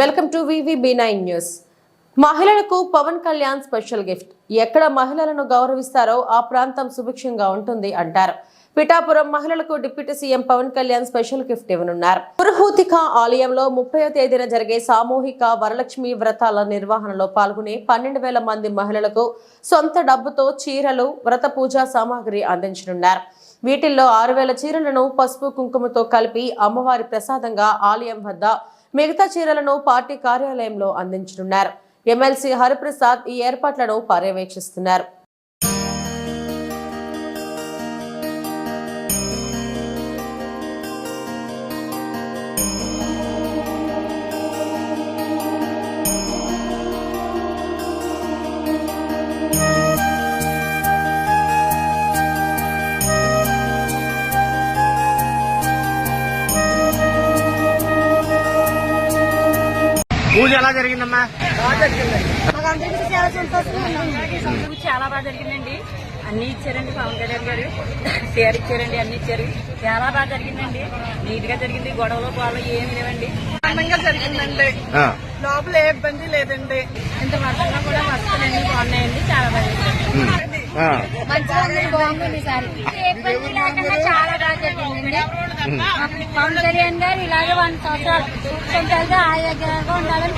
Welcome to VV nine news. మహిళలకు Pawan Kalyan special gift. ఎక్కడ మహిళలను గౌరవిస్తారో ఆ ప్రాంతం సుభిక్షంగా ఉంటుంది అంటారు. పిఠాపురం మహిళలకు deputy CM Pawan Kalyan special gift ఇవ్వనున్నారు. పురహూతిక ఆలయంలో ముప్పయో తేదీన జరిగే సామూహిక వరలక్ష్మి వ్రతాల నిర్వహణలో పాల్గొనే పన్నెండు వేల మంది మహిళలకు సొంత డబ్బుతో చీరలు వ్రత పూజా సామాగ్రి అందించనున్నారు. వీటిల్లో ఆరు వేల చీరలను పసుపు కుంకుమతో కలిపి అమ్మవారి ప్రసాదంగా ఆలయం వద్ద మిగతా చీరలను పార్టీ కార్యాలయంలో అందించనున్నారు. ఎమ్మెల్సీ హరిప్రసాద్ ఈ ఏర్పాట్లను పర్యవేక్షిస్తున్నారు. పూజ ఎలా జరిగిందమ్మా? చాలా బాగా జరిగిందండి. అన్ని ఇచ్చారండి పవన్ కళ్యాణ్ గారు. షేర్ ఇచ్చారండి అన్ని ఇచ్చారు. చాలా బాగా జరిగిందండి. నీట్గా జరిగింది. గొడవలు గొడవలు ఏమి లేవండి. ఆనందంగా జరిగిందండి. ఆ, లోపల ఏ ఇబ్బంది లేదండి. ఇంత వర్షంలో కూడా వస్తువులు అన్ని బాగున్నాయండి. చాలా బాగా ఆ, ఇబ్బంది లేకుండా చాలా బాగా జరిగిందండి. పవన్ కళ్యాణ్ గారు ఇలాగే వంద సంవత్సరాలు ఆరోగ్యంగా ఉండాలని